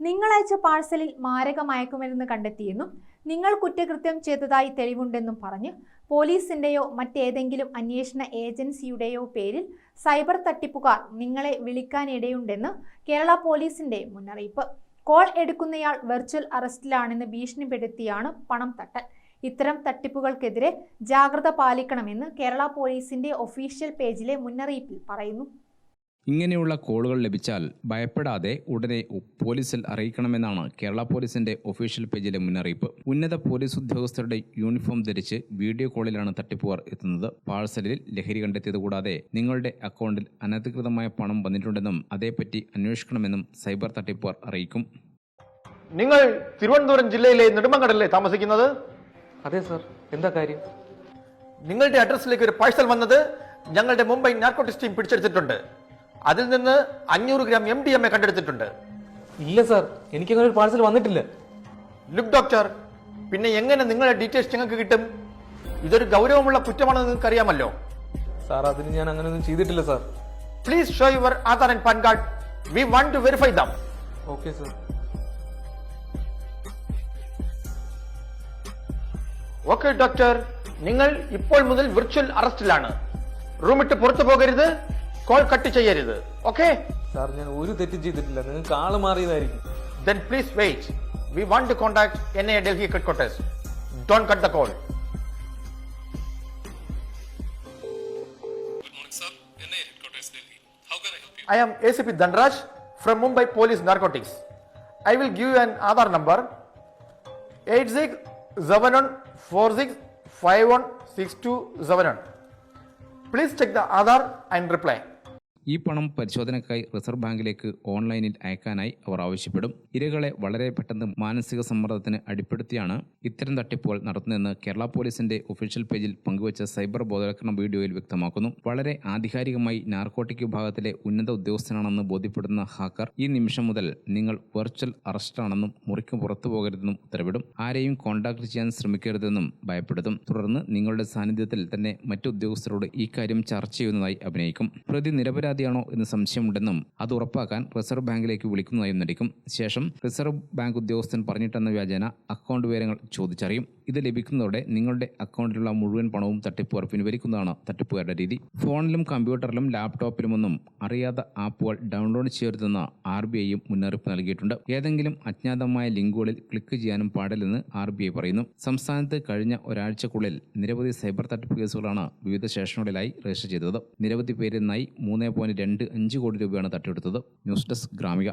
നിങ്ങളയച്ച പാഴ്സലിൽ മാരക മയക്കുമരുന്ന് കണ്ടെത്തിയെന്നും നിങ്ങൾ കുറ്റകൃത്യം ചെയ്തതായി തെളിവുണ്ടെന്നും പറഞ്ഞ് പോലീസിന്റെയോ മറ്റേതെങ്കിലും അന്വേഷണ ഏജൻസിയുടെയോ പേരിൽ സൈബർ തട്ടിപ്പുകാർ നിങ്ങളെ വിളിക്കാനിടയുണ്ടെന്ന് കേരള പോലീസിന്റെ മുന്നറിയിപ്പ്. കോൾ എടുക്കുന്നയാൾ വെർച്വൽ അറസ്റ്റിലാണെന്ന് ഭീഷണിപ്പെടുത്തിയാണ് പണം തട്ടൽ. ഇത്തരം തട്ടിപ്പുകൾക്കെതിരെ ജാഗ്രത പാലിക്കണമെന്ന് കേരള പോലീസിന്റെ ഒഫീഷ്യൽ പേജിലെ മുന്നറിയിപ്പിൽ പറയുന്നു. ഇങ്ങനെയുള്ള കോളുകൾ ലഭിച്ചാൽ ഭയപ്പെടാതെ ഉടനെ പോലീസിൽ അറിയിക്കണമെന്നാണ് കേരള പോലീസിന്റെ ഒഫീഷ്യൽ പേജിലെ മുന്നറിയിപ്പ്. ഉന്നത പോലീസ് ഉദ്യോഗസ്ഥരുടെ യൂണിഫോം ധരിച്ച് വീഡിയോ കോളിലാണ് തട്ടിപ്പുകാർ എത്തുന്നത്. പാഴ്സലിൽ ലഹരി കണ്ടെത്തിയത് കൂടാതെ നിങ്ങളുടെ അക്കൗണ്ടിൽ അനധികൃതമായ പണം വന്നിട്ടുണ്ടെന്നും അതേപ്പറ്റി അന്വേഷിക്കണമെന്നും സൈബർ തട്ടിപ്പുകാർ അറിയിക്കും. നിങ്ങൾ തിരുവനന്തപുരം ജില്ലയിലെ നെടുമങ്ങടലിലെ താമസിക്കുന്നത്? അതെ സർ എന്താ കാര്യം? നിങ്ങളുടെ അഡ്രസ്സിലേക്ക് ഒരു പാഴ്സൽ വന്നത് ഞങ്ങളുടെ മുംബൈ നാർക്കോട്ടിക്സ് ടീം പിടിച്ചെടുത്തിട്ടുണ്ട്. അതിൽ നിന്ന് അഞ്ഞൂറ് gram M D M A കണ്ടെടുത്തിട്ടുണ്ട്. ഇല്ല സർ. എനിക്കങ്ങനെ ഒരു പാഴ്സൽ വന്നിട്ടില്ല. ലുക്ക് ഡോക്ടർ പിന്നെ എങ്ങനെ നിങ്ങളുടെ ഡീറ്റെയിൽസ് ഞങ്ങൾക്ക് കിട്ടും? ഇതൊരു ഗൗരവമുള്ള കുറ്റമാണെന്ന് നിങ്ങൾക്ക് അറിയാമല്ലോ സാർ അതിന് ഞാൻ അങ്ങനെയൊന്നും ചെയ്തിട്ടില്ല sir. Please show your Aadhaar and PAN card we want to verify them okay sir okay doctor നിങ്ങൾ ഇപ്പോൾ മുതൽ വിർച്വൽ അറസ്റ്റിലാണ് റൂമിട്ട് പുറത്തു പോകരുത്. കോൾ കട്ട് ചെയ്യരുത് ഓക്കെ സാർ ഞാൻ ഒരു തെറ്റും ചെയ്തിട്ടില്ല നിങ്ങൾക്ക് ആൾ മാറിയതായിരിക്കും then please wait. We want to contact NA Delhi headquarters. Don't cut the call. Good morning, sir. NA headquarters, Delhi. How can I help you? I am ACP Dhanraj from Mumbai Police Narcotics. I will give you an Aadhaar number 867146516271. Please check the Aadhaar and reply. ഈ പണം പരിശോധനയ്ക്കായി reserve ബാങ്കിലേക്ക് ഓൺലൈനിൽ അയക്കാനായി അവർ ആവശ്യപ്പെടും. ഇരകളെ വളരെ പെട്ടെന്ന് മാനസിക സമ്മർദ്ദത്തിന് അടിപ്പെടുത്തിയാണ് ഇത്തരം തട്ടിപ്പുകൾ നടത്തുന്നതെന്ന് കേരള പോലീസിന്റെ ഒഫീഷ്യൽ പേജിൽ പങ്കുവച്ച സൈബർ ബോധവൽക്കരണ വീഡിയോയിൽ വ്യക്തമാക്കുന്നു. വളരെ ആധികാരികമായി നാർക്കോട്ടിക് വിഭാഗത്തിലെ ഉന്നത ഉദ്യോഗസ്ഥനാണെന്ന് ബോധ്യപ്പെടുന്ന ഹാക്കർ ഈ നിമിഷം മുതൽ നിങ്ങൾ വെർച്വൽ അറസ്റ്റാണെന്നും മുറിക്ക് പുറത്തു പോകരുതെന്നും ഉത്തരവിടും. ആരെയും കോൺടാക്ട് ചെയ്യാൻ ശ്രമിക്കരുതെന്നും ഭയപ്പെടുത്തും. തുടർന്ന് നിങ്ങളുടെ സാന്നിധ്യത്തിൽ തന്നെ മറ്റു ഉദ്യോഗസ്ഥരോട് ഈ കാര്യം ചർച്ച ചെയ്യുന്നതായി അഭിനയിക്കും. പ്രതി നിരപരാധിയാണോ എന്ന് സംശയമുണ്ടെന്നും അത് ഉറപ്പാക്കാൻ റിസർവ് ബാങ്കിലേക്ക് വിളിക്കുന്നതായും നടിക്കും. ശേഷം റിസർവ് ബാങ്ക് ഉദ്യോഗസ്ഥൻ പറഞ്ഞിട്ടെന്ന വ്യാജേന അക്കൗണ്ട് വിവരങ്ങൾ ചോദിച്ചറിയും. ഇത് ലഭിക്കുന്നതോടെ നിങ്ങളുടെ അക്കൗണ്ടിലുള്ള മുഴുവൻ പണവും തട്ടിപ്പുകാർ പിൻവലിക്കുന്നതാണ് തട്ടിപ്പുകാരുടെ രീതി. ഫോണിലും കമ്പ്യൂട്ടറിലും ലാപ്ടോപ്പിലുമൊന്നും അറിയാത്ത ആപ്പുകൾ ഡൗൺലോഡ് ചെയ്യരുതെന്ന് ആർ ബി ഐയും മുന്നറിയിപ്പ് നൽകിയിട്ടുണ്ട്. ഏതെങ്കിലും അജ്ഞാതമായ ലിങ്കുകളിൽ ക്ലിക്ക് ചെയ്യാനും പാടില്ലെന്ന് ആർ ബി ഐ പറയുന്നു. സംസ്ഥാനത്ത് കഴിഞ്ഞ ഒരാഴ്ചക്കുള്ളിൽ നിരവധി സൈബർ തട്ടിപ്പ് കേസുകളാണ് വിവിധ സ്റ്റേഷനുകളിലായി രജിസ്റ്റർ ചെയ്തത്. നിരവധി പേരിൽ നിന്നായി മൂന്ന് പോയിന്റ് രണ്ട് അഞ്ച് കോടി രൂപയാണ് തട്ടിയെടുത്തത്. News desk Gramika.